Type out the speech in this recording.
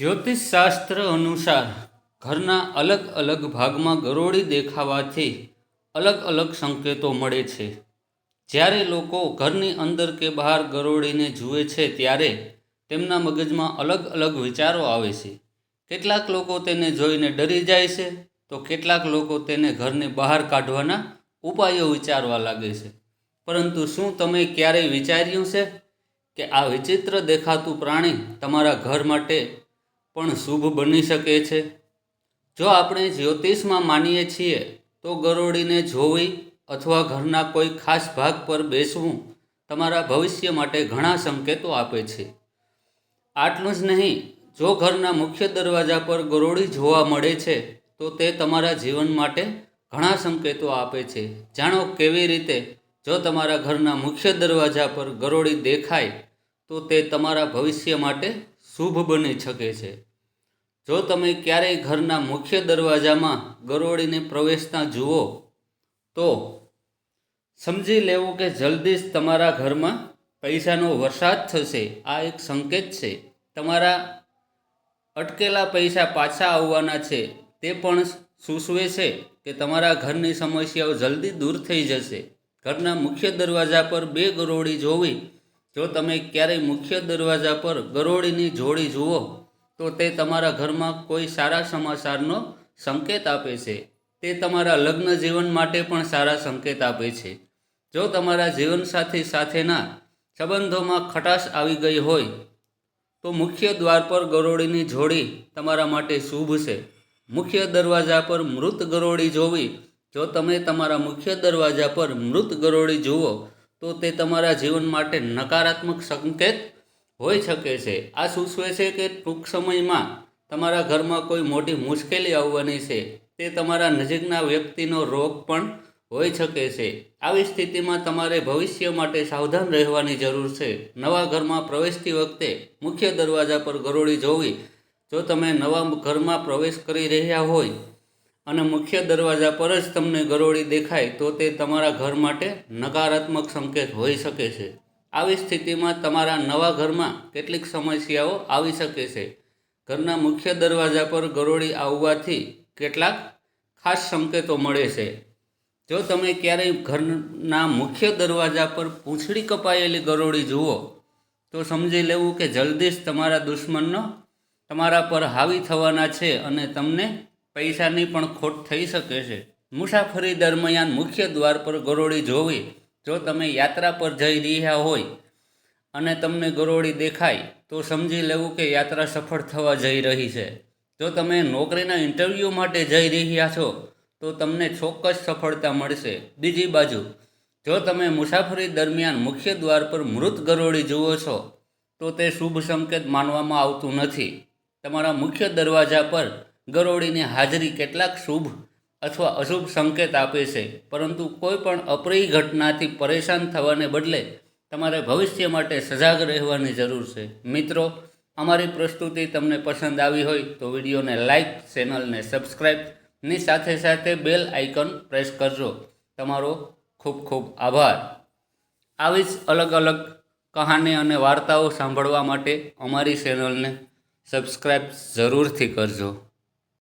જ્યોતિષ શાસ્ત્ર અનુસાર ઘરના અલગ અલગ ભાગમાં ગરોળી દેખાવાથી અલગ અલગ સંકેતો મળે છે. જ્યારે લોકો ઘરની અંદર કે બહાર ગરોળીને જુએ છે ત્યારે તેમના મગજમાં અલગ અલગ વિચારો આવે છે. કેટલાક લોકો તેને જોઈને ડરી જાય છે, તો કેટલાક લોકો તેને ઘરની બહાર કાઢવાના ઉપાયો વિચારવા લાગે છે. પરંતુ શું તમે ક્યારેય વિચાર્યું છે કે આ વિચિત્ર દેખાતું પ્રાણી તમારા ઘર માટે પણ શુભ બની શકે છે. જો આપણે જ્યોતિષમાં માનીએ છીએ, તો ગરોળીને જોવી અથવા ઘરના કોઈ ખાસ ભાગ પર બેસવું તમારા ભવિષ્ય માટે ઘણા સંકેતો આપે છે. આટલું જ નહીં, જો ઘરના મુખ્ય દરવાજા પર ગરોળી જોવા મળે છે, તો તે તમારા જીવન માટે ઘણા સંકેતો આપે છે. જાણો કેવી રીતે, જો તમારા ઘરના મુખ્ય દરવાજા પર ગરોળી દેખાય, તો તે તમારા ભવિષ્ય માટે શુભ બની શકે છે. જો તમે ક્યારેય ઘરના મુખ્ય દરવાજામાં ગરોળીને પ્રવેશતા જુઓ, તો સમજી લેવું કે જલ્દી જ તમારા ઘરમાં પૈસાનો વરસાદ થશે. આ એક સંકેત છે. તમારા અટકેલા પૈસા પાછા આવવાના છે. તે પણ સૂચવે છે કે તમારા ઘરની સમસ્યાઓ જલ્દી દૂર થઈ જશે. ઘરના મુખ્ય દરવાજા પર બે ગરોળી જોવી જો તમે ક્યારેય મુખ્ય દરવાજા પર ગરોળીની જોડી જુઓ, તો તે તમારા ઘરમાં કોઈ સારા સમાચારનો સંકેત આપે છે. તે તમારા લગ્ન જીવન માટે પણ સારા સંકેત આપે છે. જો તમારા જીવનસાથી સાથેના સંબંધોમાં ખટાશ આવી ગઈ હોય, તો મુખ્ય દ્વાર પર ગરોળીની જોડી તમારા માટે શુભ છે. મુખ્ય દરવાજા પર મૃત ગરોળી જોવી. જો તમે તમારા મુખ્ય દરવાજા પર મૃત ગરોળી જુઓ તો તે તમારા જીવન માટે નકારાત્મક સંકેત હોઈ શકે છે. આ સૂચવે છે કે ટૂંક સમયમાં તમારા ઘરમાં કોઈ મોટી મુશ્કેલી આવવાની છે. તે તમારા નજીકના વ્યક્તિનો રોગ પણ હોઈ શકે છે. આવી સ્થિતિમાં તમારે ભવિષ્ય માટે સાવધાન રહેવાની જરૂર છે. નવા ઘરમાં પ્રવેશતી વખતે મુખ્ય દરવાજા પર ગરોળી જોવી. જો તમે નવા ઘરમાં પ્રવેશ કરી રહ્યા હોય અને મુખ્ય દરવાજા પર જ તમને ગરોળી દેખાય તો તે તમારા ઘર માટે નકારાત્મક સંકેત હોઈ શકે છે. આવી સ્થિતિમાં તમારા નવા ઘરમાં કેટલીક સમસ્યાઓ આવી શકે છે. ઘરના મુખ્ય દરવાજા પર ગરોળી આવવાથી કેટલાક ખાસ સંકેતો મળે છે. જો તમે ક્યારેય ઘરના મુખ્ય દરવાજા પર પૂંછડી કપાયેલી ગરોળી જુઓ, તો સમજી લેવું કે જલ્દી જ તમારા દુશ્મનનો તમારા પર હાવી થવાના છે અને તમને પૈસાની પણ ખોટ થઈ શકે છે. મુસાફરી દરમિયાન મુખ્ય દ્વાર પર ગરોળી જોવી. જો તમે યાત્રા પર જઈ રહ્યા હોય અને તમને ગરોળી દેખાય, તો સમજી લેવું કે યાત્રા સફળ થવા જઈ રહી છે. જો તમે નોકરીના ઇન્ટરવ્યૂ માટે જઈ રહ્યા છો, તો તમને ચોક્કસ સફળતા મળશે. બીજી બાજુ, જો તમે મુસાફરી દરમિયાન મુખ્ય દ્વાર પર મૃત ગરોળી જુઓ છો, તો તે શુભ સંકેત માનવામાં આવતું નથી. તમારા મુખ્ય દરવાજા પર ગરોળીની હાજરી કેટલાક શુભ અથવા અશુભ સંકેત આપે છે. પરંતુ કોઈ પણ અપ્રિય ઘટનાથી પરેશાન થવાને બદલે તમારે ભવિષ્ય માટે સજાગ રહેવાની જરૂર છે. મિત્રો, અમારી પ્રસ્તુતિ તમને પસંદ આવી હોય તો વિડીયોને લાઇક ચેનલને સબસ્ક્રાઈબની સાથે સાથે બેલ આઇકન પ્રેસ કરજો. તમારો ખૂબ ખૂબ આભાર. આવી જ અલગ અલગ કહાની અને વાર્તાઓ સાંભળવા માટે અમારી ચેનલને સબસ્ક્રાઈબ જરૂરથી કરજો.